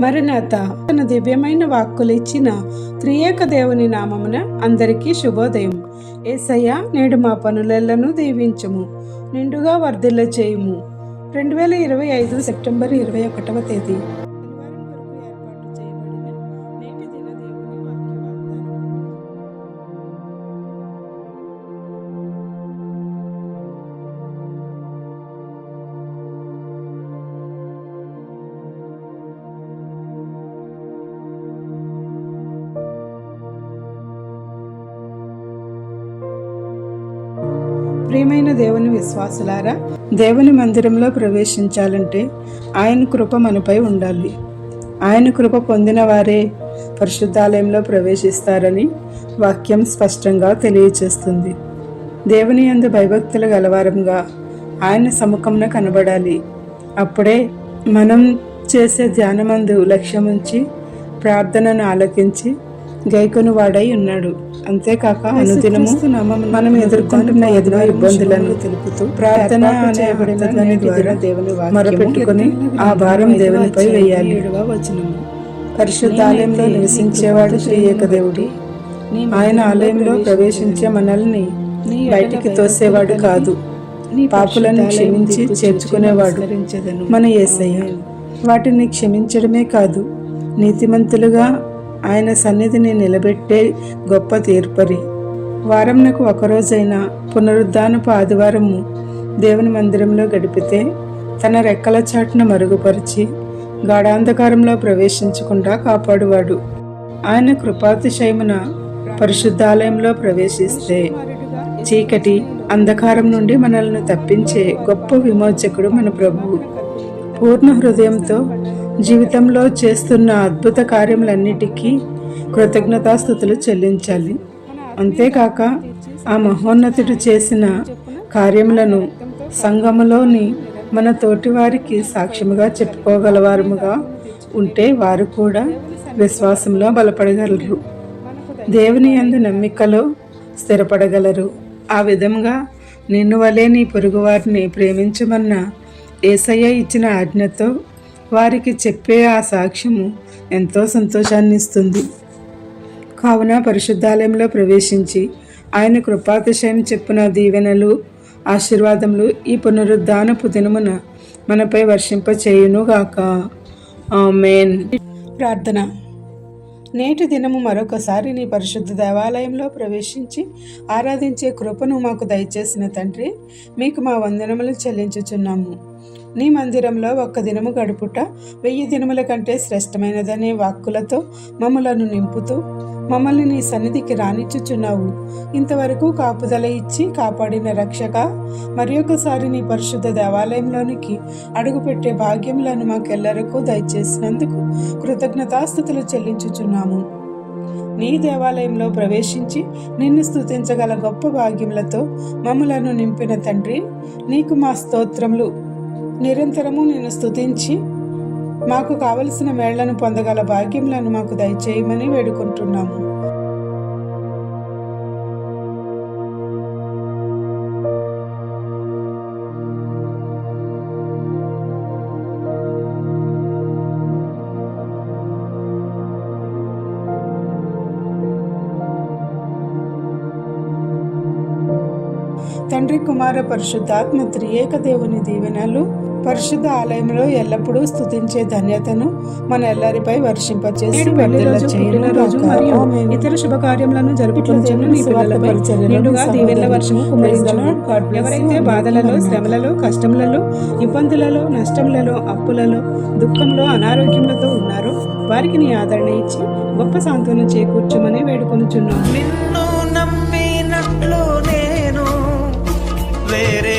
మరణాత తన దివ్యమైన వాక్కులు ఇచ్చిన త్రియేక దేవుని నామమున అందరికీ శుభోదయం. ఏసయ్య నేడు మా పనులెల్లను దీవించము నిండుగా వర్ధిల్ల చేయుము రెండు వేల ఇరవై ఐదు సెప్టెంబర్ ఇరవై ఒకటవ తేదీ. ప్రియమైన దేవుని విశ్వాసులారా దేవుని మందిరంలో ప్రవేశించాలంటే ఆయన కృప మనపై ఉండాలి. ఆయన కృప పొందిన వారే పరిశుద్ధాలయంలో ప్రవేశిస్తారని వాక్యం స్పష్టంగా తెలియచేస్తుంది. దేవుని యందు భయభక్తుల గలవారంగా ఆయన సముఖంన కనబడాలి. అప్పుడే మనం చేసే ధ్యానమందు లక్ష్యముంచి ప్రార్థనను ఆలకించి గైకొను వాడై ఉన్నాడు. అంతేకాక అనుదినము మనం ఎదుర్కొంటున్న ఎన్నో ఇబ్బందులను తెలుపుతూ ప్రార్థన అనే ద్వారా దేవుని మొరపెట్టుకుని ఆ భారం దేవునిపై వేయాలి. పరిశుద్ధాలయంలో నివసించేవాడు శ్రీ ఏకదేవుడి. ఆయన ఆలయంలో ప్రవేశించే మనల్ని బయటికి తోసేవాడు కాదు. పాపులను క్షమించి చేర్చుకునేవాడు మన యేసయ్య. వాటిని క్షమించడమే కాదు నీతిమంతులుగా ఆయన సన్నిధిని నిలబెట్టే గొప్ప తీర్పరి. వారంనకు ఒకరోజైనా పునరుద్ధానపు ఆదివారము దేవుని మందిరంలో గడిపితే తన రెక్కల చాటును మరుగుపరిచి గాఢాంధకారంలో ప్రవేశించకుండా కాపాడువాడు. ఆయన కృపాతిశయమున పరిశుద్ధాలయంలో ప్రవేశిస్తే చీకటి అంధకారం నుండి మనల్ని తప్పించే గొప్ప విమోచకుడు మన ప్రభువు. పూర్ణ హృదయంతో జీవితంలో చేస్తున్న అద్భుత కార్యములన్నిటికీ కృతజ్ఞతాస్థుతులు చెల్లించాలి. అంతేకాక ఆ మహోన్నతుడు చేసిన కార్యములను సంఘములోని మన తోటివారికి సాక్ష్యముగా చెప్పుకోగలవారుముగా ఉంటే వారు కూడా విశ్వాసంలో బలపడగలరు. దేవుని అందు నమ్మికలో స్థిరపడగలరు. ఆ విధంగా నిన్ను వలే నీ పొరుగువారిని ప్రేమించమన్న ఏసయ్య ఇచ్చిన ఆజ్ఞతో వారికి చెప్పే ఆ సాక్ష్యము ఎంతో సంతోషాన్ని ఇస్తుంది కావున పరిశుద్ధాలయంలో ప్రవేశించి ఆయన కృపాతిశయం చెప్పున దీవెనలు ఆశీర్వాదములు ఈ పునరుద్ధానపు దినమున మనపై వర్షింపచేయునుగాక. ఆమెన్. ప్రార్థన. నేటి దినము మరొకసారి నీ పరిశుద్ధ దేవాలయంలో ప్రవేశించి ఆరాధించే కృపను మాకు దయచేసిన తండ్రి మీకు మా వందనములు చెల్లించుచున్నాము. నీ మందిరంలో ఒక్క దినము గడుపుట వెయ్యి దినముల కంటే శ్రేష్టమైనదనే వాక్కులతో మమ్మలను నింపుతూ మమ్మల్ని నీ సన్నిధికి రానిచ్చుచున్నావు. ఇంతవరకు కాపుదల ఇచ్చి కాపాడిన రక్షక మరి ఒకసారి నీ పరిశుద్ధ దేవాలయంలోనికి అడుగుపెట్టే భాగ్యములను మాకెల్లరకు దయచేసినందుకు కృతజ్ఞతాస్థుతులు చెల్లించుచున్నాము. నీ దేవాలయంలో ప్రవేశించి నిన్ను స్థుతించగల గొప్ప భాగ్యములతో మమ్మలను నింపిన తండ్రి నీకు మా స్తోత్రములు. నిరంతరము నిన్ను స్తుతించి మాకు కావలసిన మేళ్ళను పొందగల భాగ్యములను మాకు దయచేయమని వేడుకుంటున్నాము. తండ్రి కుమార పరిశుద్ధాత్మ త్రియేక దేవుని దీవెనలు పరిశుద్ధ ఆలయంలో ఎల్లప్పుడూ స్తుతించే ధన్యతను మన ఎల్లరిపై వర్షింపచేసి రోజు మరియు ఇతర శుభకార్యములను నిండుగా దీవెనల వర్షము ఎవరైతే బాధలలో శ్రమలలో కష్టములలో ఇబ్బందులలో నష్టములలో అప్పులలో దుఃఖంలో అనారోగ్యములతో ఉన్నారో వారికి నీ ఆదరణ ఇచ్చి గొప్ప సాంత్వనం చేకూర్చమని వేడుకొనుచున్నాము నిన్ను నమ్మినట్లు నేను వేరే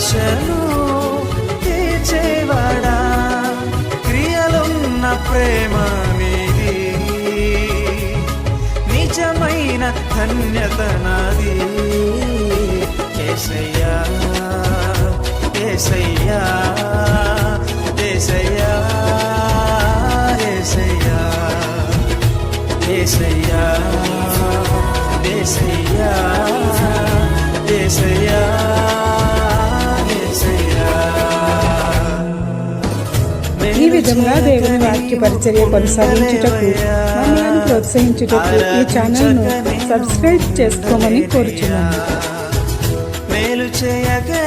ఆశను తీర్చేవాడా? క్రియలున్న ప్రేమ మీది నిజమైన ధన్యత నాది. కేసయ్యా కేసయ్యా కేసయ్యా కేసయ్యా కేసయ్యా కేసయ్యా కేసయ్యా విధంగా దేవుని వాక్య పరిచర్య కొనసాగించుటకు మమ్మల్ని ప్రోత్సహించుటకు ఈ ఛానల్ను సబ్స్క్రైబ్ చేసుకోమని కోరుచున్నాను. మేలు చేయగా